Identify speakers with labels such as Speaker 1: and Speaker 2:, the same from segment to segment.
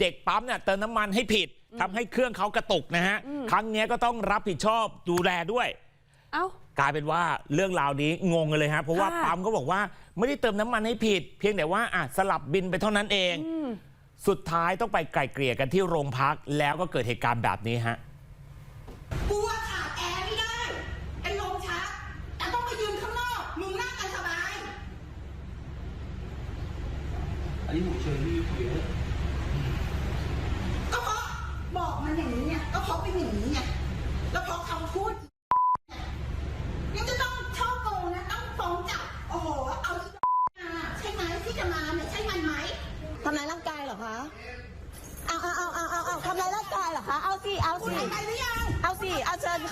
Speaker 1: เด็กปั๊มเนี่ยเติมน้ำมันให้ผิดทำให้เครื่องเขากระตุกนะฮะ ครั้งเนี้ยก็ต้องรับผิดชอบดูแลด้วย
Speaker 2: เอ้า
Speaker 1: กลายเป็นว่าเรื่องราวนี้งงกันเลยฮะเพราะว่า
Speaker 2: ค่ะ
Speaker 1: ปั๊มก็บอกว่าไม่ได้เติมน้ำมันให้ผิด เพียงแต่ว่าอะสลับบินไปเท่านั้นเอง สุดท้ายต้องไปไกลเกลี่ยกันที่โรงพักแล้วก็เกิดเหตุการณ์แบบนี้ฮะ
Speaker 3: กูว่าขาดแอร์ไม่ได้ไอ้ลมชัก แต่ต้องไปยืนข้างนอก มึงนั่งกันสบาย
Speaker 4: อันนี้ผมเชิญพี่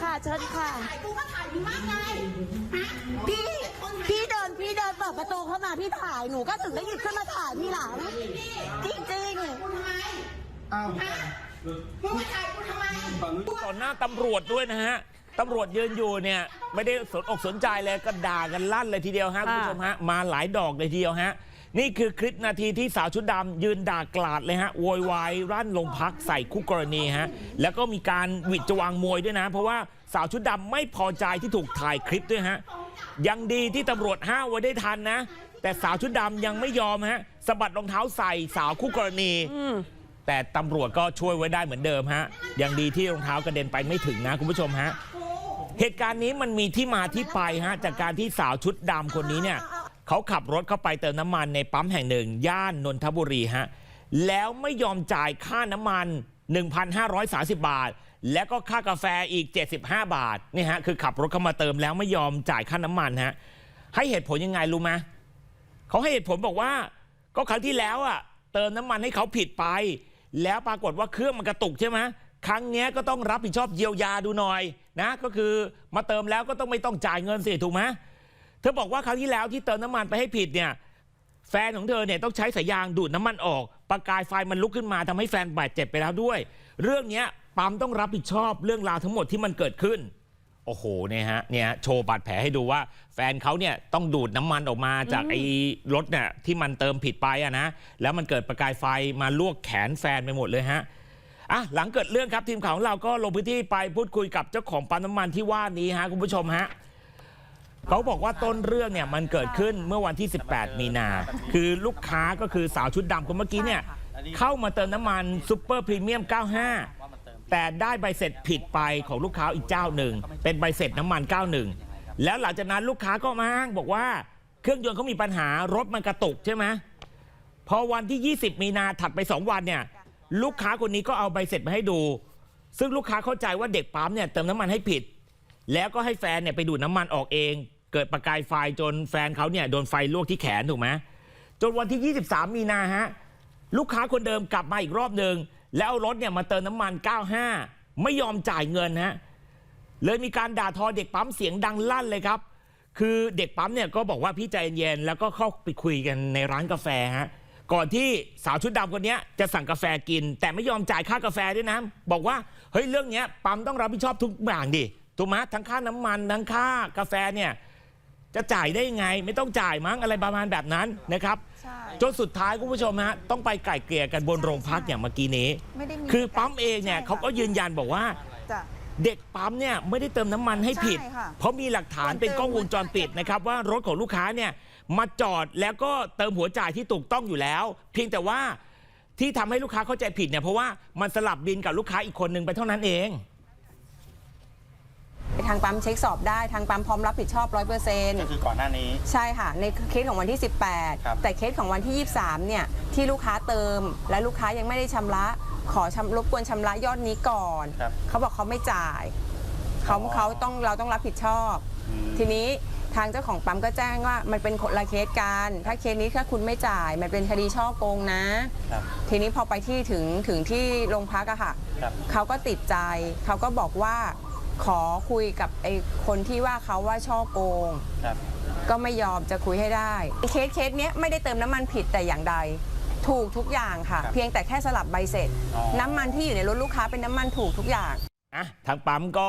Speaker 4: ค่ะ
Speaker 3: เชิ
Speaker 5: ญค่ะ
Speaker 3: ถ่ายกูก็ถ่ายมึงมากไงฮะ
Speaker 5: พี่ พี่เดิน พี่เดินเปิดประตูเข้ามาพี่ถ่าย หนูก็ถึงได้หยิบขึ้นมาถ่ายพี่หลัง จริงจริง
Speaker 3: กูทำไม
Speaker 4: อ้าว
Speaker 3: ฮะมึงมาถ่ายกูทำไม
Speaker 4: ฝั่งนู้น
Speaker 1: ต่อหน้าตำรวจด้วยนะฮะตำรวจยืนอยู่เนี่ยไม่ได้สนอกสนใจเลยก็ด่ากันลั่นเลยทีเดียวฮะคุณผู้ชมฮะมาหลายดอกเลยทีเดียวฮะ นี่คือคลิปนาทีที่สาวชุดดำยืนด่ากลาดเลยฮะโวยวายรั่นลงพักใส่คู่กรณีฮะแล้วก็มีการหวิดจะวางมวยด้วยนะ เพราะว่าสาวชุดดำไม่พอใจที่ถูกถ่ายคลิปด้วยฮะยังดีที่ตำรวจห้ามไว้ได้ทันนะ แต่สาวชุดดำยังไม่ยอมฮะสะบัดรองเท้าใส่สาวคู่กรณีแต่ตำรวจก็ช่วยไว้ได้เหมือนเดิมฮะยังดีที่รองเท้ากระเด็นไปไม่ถึงนะคุณผู้ชมฮะเหตุการณ์นี้มันมีที่มาที่ไปฮะจากการที่สาวชุดดำคนนี้เนี่ย เขาขับรถเข้าไปเติมน้ำมันในปั๊มแห่งหนึ่ง ย่านนนทบุรีฮะแล้วไม่ยอมจ่ายค่าน้ำมัน 1,530 บาท แล้วก็ค่ากาแฟอีก 75 บาทนี่ฮะคือขับรถเข้ามาเติมแล้วไม่ยอมจ่ายค่าน้ำมันฮะให้เหตุผลยังไงรู้ไหมเขาให้เหตุผลบอกว่า ก็ครั้งที่แล้วอะเติมน้ำมันให้เขาผิดไป แล้วปรากฏว่าเครื่องมันกระตุกใช่ไหมครั้งนี้ก็ต้องรับผิดชอบเยียวยาดูหน่อยนะ ก็คือมาเติมแล้วก็ต้องไม่ต้องจ่ายเงินสิถูกไหม ธอบอกว่าครั้งที่แล้วที่เติมน้ำมันไปให้ผิดเนี่ย แฟนของเธอเนี่ยต้องใช้สายยางดูดน้ำมันออก ประกายไฟมันลุกขึ้นมาทำให้แฟนบาดเจ็บไปแล้วด้วย เรื่องเนี้ยปั๊มต้องรับผิดชอบเรื่องราวทั้งหมดที่มันเกิดขึ้น โอ้โหเนี่ยฮะเนี่ยโชว์บาดแผลให้ดูว่า แฟนเขาเนี่ยต้องดูดน้ำมันออกมาจากไอ้รถเนี่ยที่มันเติมผิดไปอะนะแล้วมันเกิดประกายไฟมาลวกแขนแฟนไปหมดเลยฮะอะหลังเกิดเรื่องครับทีมข่าวของเราก็ลงพื้นที่ไปพูดคุยกับเจ้าของปั๊มน้ำมันที่ว่านี้ฮะคุณผู้ชมฮะ เขาบอกว่าต้นเรื่องเนี่ยมันเกิดขึ้นเมื่อวันที่ 18 มีนา คือลูกค้าก็คือสาวชุดดำคนเมื่อกี้เนี่ยเข้ามาเติมน้ำมันซูเปอร์พรีเมียม 95 แต่ได้ใบเสร็จผิดไปของลูกค้าอีกเจ้าหนึ่ง เป็นใบเสร็จน้ำมัน 91 แล้วหลังจากนั้นลูกค้าก็มาอ้างบอกว่าเครื่องยนต์เขามีปัญหารถมันกระตุกใช่ไหมพอวันที่ 20 มีนาถัดไป 2 วันเนี่ยลูกค้าคนนี้ก็เอาใบเสร็จมาให้ดู ซึ่งลูกค้าเข้าใจว่าเด็กปั๊มเนี่ยเติมน้ำมันให้ผิด แล้วก็ให้แฟนเนี่ยไปดูดน้ำมันออกเอง เกิดประกายไฟจนแฟนเขาเนี่ยโดนไฟลวกที่แขนถูกไหมจนวันที่ 23 มีนาฮะลูกค้าคนเดิมกลับมาอีกรอบหนึ่งแล้วรถเนี่ยมาเติมน้ำมัน 95 ไม่ยอมจ่ายเงินฮะเลยมีการด่าทอเด็กปั๊มเสียงดังลั่นเลยครับ คือเด็กปั๊มเนี่ยก็บอกว่าพี่ใจเย็นๆแล้วก็เข้าไปคุยกันในร้านกาแฟฮะก่อนที่สาวชุดดำคนนี้จะสั่งกาแฟกิน แต่ไม่ยอมจ่ายค่ากาแฟด้วยนะบอกว่าเฮ้ยเรื่องเนี้ยปั๊มต้องรับผิดชอบทุกอย่างดิถูกไหมทั้งค่าน้ำมันทั้งค่ากาแฟเนี่ย จะจ่ายได้ยังไง ไม่ต้องจ่ายมั้งอะไรประมาณแบบนั้นนะครับ
Speaker 2: ใช่
Speaker 1: จนสุดท้ายคุณผู้ชมฮะต้องไปไกล่เกลี่ยกันบนโรงพักอย่างเมื่อกี้นี้
Speaker 2: ไม่ได้มี
Speaker 1: คือปั๊มเองเนี่ย
Speaker 2: ใช่ค่ะ
Speaker 1: เขาก็ยืนยันบอกว่า
Speaker 2: จ้ะ
Speaker 1: เด็กปั๊มเนี่ยไม่ได้เติมน้ำมันให้ผิด
Speaker 2: ใช่ค่ะ
Speaker 1: เพราะมีหลักฐานเป็นกล้องวงจรปิดนะครับ ว่ารถของลูกค้าเนี่ยมาจอดแล้วก็เติมหัวจ่ายที่ถูกต้องอยู่แล้ว เพียงแต่ว่าที่ทำให้ลูกค้าเข้าใจผิดเนี่ยเพราะว่ามันสลับบินกับลูกค้าอีกคนนึงไปเท่านั้นเอง
Speaker 6: ทางปั๊มเช็คสอบได้ทางปั๊มพร้อมรับผิดชอบ 100%
Speaker 4: ก็คือก่อนหน้านี้
Speaker 6: ใช่ค่ะ ในเคสของวันที่
Speaker 4: ครับ
Speaker 6: 18 แต่เคสของวันที่ 23 เนี่ย ที่ลูกค้าเติม และลูกค้ายังไม่ได้ชำระ ขอชำรบกวนชำระยอดนี้ก่อน
Speaker 4: ครับ
Speaker 6: เขาบอกเขาไม่จ่ายเขา
Speaker 4: อ๋อ
Speaker 6: เขาต้องเราต้องรับผิดชอบ
Speaker 4: อืม
Speaker 6: ทีนี้ทางเจ้าของปั๊มก็แจ้งว่ามันเป็นคนละเคสกันถ้าเคสนี้ถ้าคุณไม่จ่าย มันเป็นคดีช่อโกงนะ
Speaker 4: ครับ
Speaker 6: ทีนี้พอไปที่ถึงถึงที่โรงพักอะค่ะ
Speaker 4: ครับ
Speaker 6: เขาก็ติดใจ เขาก็บอกว่า ขอคุยกับไอ้คนที่ว่าเขาว่าช่อโกง
Speaker 4: ครับ
Speaker 6: ก็ไม่ยอมจะคุยให้ได้ เคสเคสเนี้ยไม่ได้เติมน้ำมันผิดแต่อย่างใด ถูกทุกอย่างค่ะ
Speaker 4: ครับ
Speaker 6: เพียงแต่แค่สลับใบเสร็จ
Speaker 4: อ๋อ
Speaker 6: น้ำมันที่อยู่ในรถลูกค้าเป็นน้ำมันถูกทุกอย่าง
Speaker 1: อะทางปั๊มก็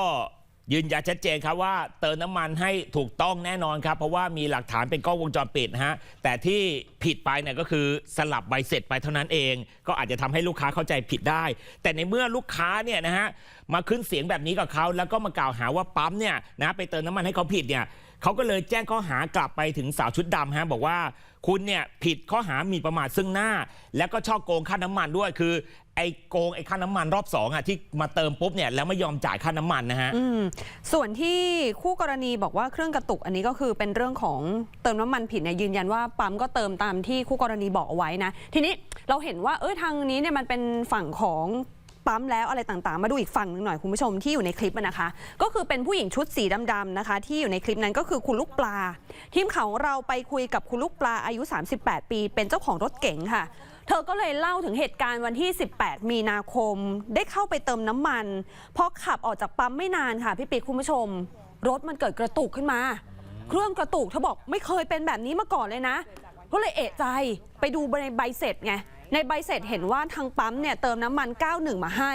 Speaker 1: ยืนยันชัดเจนครับว่าเติมน้ำมันให้ถูกต้องแน่นอนครับ เพราะว่ามีหลักฐานเป็นกล้องวงจรปิดนะฮะแต่ที่ผิดไปเนี่ยก็คือสลับใบเสร็จไปเท่านั้นเอง ก็อาจจะทำให้ลูกค้าเข้าใจผิดได้ แต่ในเมื่อลูกค้าเนี่ยนะฮะมาขึ้นเสียงแบบนี้กับเขาแล้วก็มากล่าวหาว่าปั๊มเนี่ยนะไปเติมน้ำมันให้เขาผิดเนี่ย เขาก็เลยแจ้งข้อหากลับไปถึงสาวชุดดำฮะบอกว่าคุณเนี่ยผิดข้อหาหมีประมาทซึ่งหน้า แล้วก็ช่อโกงค่าน้ำมันด้วยคือไอ้โกงไอ้ค่าน้ำมันรอบสองอะที่มาเติมปุ๊บเนี่ยแล้วไม่ยอมจ่ายค่าน้ำมันนะฮะ
Speaker 2: ส่วนที่คู่กรณีบอกว่าเครื่องกระตุกอันนี้ก็คือเป็นเรื่องของเติมน้ำมันผิดเนี่ยยืนยันว่าปั๊มก็เติมตามที่คู่กรณีบอกเอาไว้นะ ทีนี้เราเห็นว่าเออทางนี้เนี่ยมันเป็นฝั่งของ ปั๊มแล้วอะไรต่างๆ มาดูอีกฝั่งหนึ่งหน่อยคุณผู้ชมที่อยู่ในคลิปนะคะ ก็คือเป็นผู้หญิงชุดสีดำๆนะคะ ที่อยู่ในคลิปนั้นก็คือคุณลูกปลา ทีมข่าวของเราไปคุยกับคุณลูกปลาอายุ 38 ปี เป็นเจ้าของรถเก๋งค่ะเธอก็เลยเล่าถึงเหตุการณ์วันที่ 18 มีนาคม ได้เข้าไปเติมน้ำมันพอขับออกจากปั๊มไม่นานค่ะ พี่ปิ๊กคุณผู้ชม รถมันเกิดกระตุกขึ้นมา เครื่องกระตุกเธอบอกไม่เคยเป็นแบบนี้มาก่อนเลยนะ ก็เลยเอะใจไปดูในใบเสร็จไง ในใบเสร็จเห็นว่าทางปั๊มเนี่ยเติมน้ำมัน 91 มาให้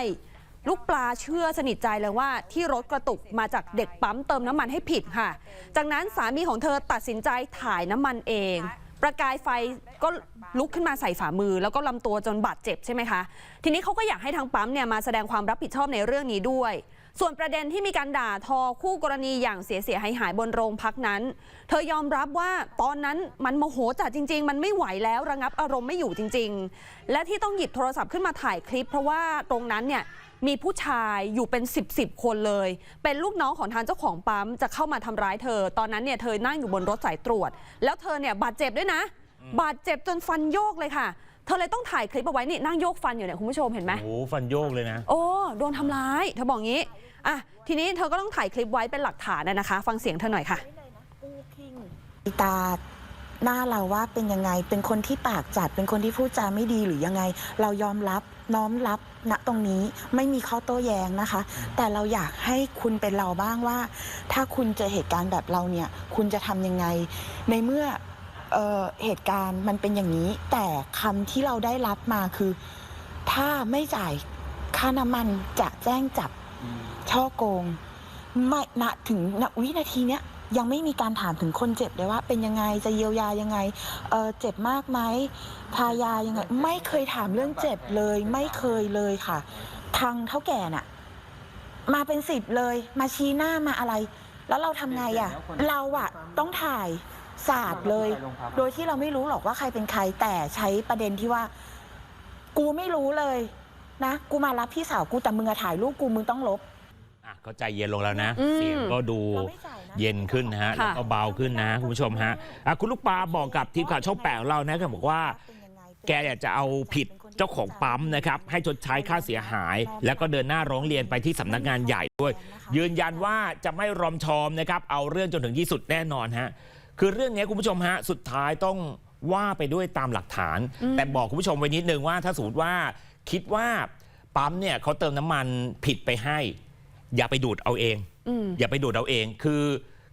Speaker 2: ลูกปลาเชื่อสนิทใจเลยว่าที่รถกระตุกมาจากเด็กปั๊มเติมน้ำมันให้ผิดค่ะ จากนั้นสามีของเธอตัดสินใจถ่ายน้ำมันเอง ประกายไฟก็ลุกขึ้นมาใส่ฝ่ามือ แล้วก็ลำตัวจนบาดเจ็บใช่ไหมคะ ทีนี้เขาก็อยากให้ทางปั๊มเนี่ยมาแสดงความรับผิดชอบในเรื่องนี้ด้วย ส่วนประเด็นที่มีการด่าทอคู่กรณีอย่างเสียเสียหายหายบนโรงพักนั้น เธอยอมรับว่าตอนนั้นมันโมโหจัดจริง ๆ มันไม่ไหวแล้วระงับอารมณ์ไม่อยู่จริง ๆ และที่ต้องหยิบโทรศัพท์ขึ้นมาถ่ายคลิป เพราะว่าตรงนั้นเนี่ยมีผู้ชายอยู่เป็น 10บสคนเลย เป็นลูกน้องของทางเจ้าของปั๊มจะเข้ามาทำร้ายเธอ ตอนนั้นเนี่ยเธอนั่งอยู่บนรถสายตรวจ แล้วเธอเนี่ยบาดเจ็บด้วยนะ บาดเจ็บจนฟันโยกเลยค่ะ เธอเลยต้องถ่ายคลิปเอาไว้นี่นั่งโยกฟันอยู่เนี่ยคุณผู้ชมเห็นไหม
Speaker 1: โอ้โหฟันโยกเลยนะ
Speaker 2: โอ้โดนทำร้าย เธอบอกงี้อะทีนี้เธอก็ต้องถ่ายคลิปไว้เป็นหลักฐานนะนะคะ ฟังเสียงเธอหน่อยค่ะ
Speaker 5: ตาหน้าเราว่าเป็นยังไง เป็นคนที่ปากจัด เป็นคนที่พูดจาไม่ดีหรือยังไง เรายอมรับน้อมรับณตรงนี้ไม่มีข้อโต้แย้งนะคะ แต่เราอยากให้คุณเป็นเราบ้างว่า ถ้าคุณเจอเหตุการณ์แบบเราเนี่ย คุณจะทำยังไง ในเมื่อ เอ่อเหตุการณ์มันเป็นอย่างนี้ แต่คำที่เราได้รับมาคือ ถ้าไม่จ่ายค่าน้ำมันจะแจ้งจับช่อโกง ไม่ณถึงณวินาทีเนี้ยยังไม่มีการถามถึงคนเจ็บเลยว่า เป็นยังไงจะเยียวยายังไงเออเจ็บมากไหมทายายังไง ไม่เคยถามเรื่องเจ็บเลย ไม่เคยเลยค่ะ ทางเท่าแก่น่ะ มาเป็นสิบเลย มาชี้หน้ามาอะไร แล้วเราทำไงอะเราอะต้องถ่าย สาดเลย โดยที่เราไม่รู้หรอกว่าใครเป็นใครแต่ใช้ประเด็นที่ว่า กูไม่รู้เลยนะ กูมารับพี่สาวกูแต่มึงอะถ่ายรูปกูมึงต้องลบ
Speaker 1: อะก็ใจเย็นลงแล้วนะ
Speaker 2: อืม
Speaker 1: เสียงก็ดู
Speaker 5: เราไม่จ่ายนะ
Speaker 1: เย็นขึ้นนะฮะ
Speaker 2: ค่ะ
Speaker 1: แล้วก็เบาขึ้นนะคุณผู้ชมฮะอะคุณลูกปลาบอกกับทีมข่าวช่องแปดของเรานะก็บอกว่า แกอยากจะเอาผิดเจ้าของปั๊มนะครับ ให้ชดใช้ค่าเสียหาย แล้วก็เดินหน้าร้องเรียนไปที่สำนักงานใหญ่ด้วย ยืนยันว่าจะไม่รอมชอมนะครับ เอาเรื่องจนถึงที่สุดแน่นอนฮะ คือเรื่องนี้คุณผู้ชมฮะสุดท้ายต้องว่าไปด้วยตามหลักฐาน แต่บอกคุณผู้ชมไว้นิดนึงว่าถ้าสมมติว่าคิดว่าปั๊มเนี่ยเขาเติมน้ำมันผิดไปให้ อย่าไปดูดเอาเอง
Speaker 2: อืม
Speaker 1: อย่าไปดูดเอาเองคือ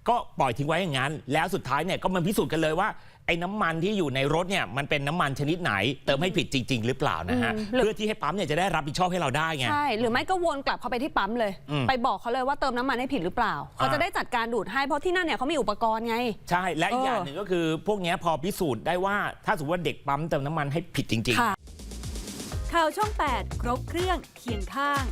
Speaker 1: ก็ปล่อยทิ้งไว้อย่างนั้น แล้วสุดท้ายเนี่ยก็มันพิสูจน์กันเลยว่า ไอ้น้ำมันที่อยู่ในรถเนี่ยมันเป็นน้ำมันชนิดไหน เติมให้ผิดจริง ๆ หรือเปล่านะฮะ
Speaker 2: อืมหรือ
Speaker 1: เพื่อที่ให้ปั๊มเนี่ยจะได้รับผิดชอบให้เราได้ไง
Speaker 2: ใช่ หรือไม่ก็วนกลับเข้าไปที่ปั๊มเลย
Speaker 1: อืม
Speaker 2: ไปบอกเขาเลยว่าเติมน้ำมันให้ผิดหรือเปล่า เขา
Speaker 1: อ่า
Speaker 2: จะได้จัดการดูดให้เพราะที่นั่นเนี่ยเขามีอุปกรณ์ไง
Speaker 1: ใช่ และอีก
Speaker 2: เออ
Speaker 1: อ
Speaker 2: อ
Speaker 1: ย่างหนึ่งก็คือ พวกเนี้ยพอพิสูจน์ได้ว่าถ้าสมมติว่าเด็กปั๊มเติมน้ำมันให้ผิดจริง ๆ
Speaker 2: ค่ะ
Speaker 7: ข่าวช่อง 8 ครบเครื่องเคียงข้าง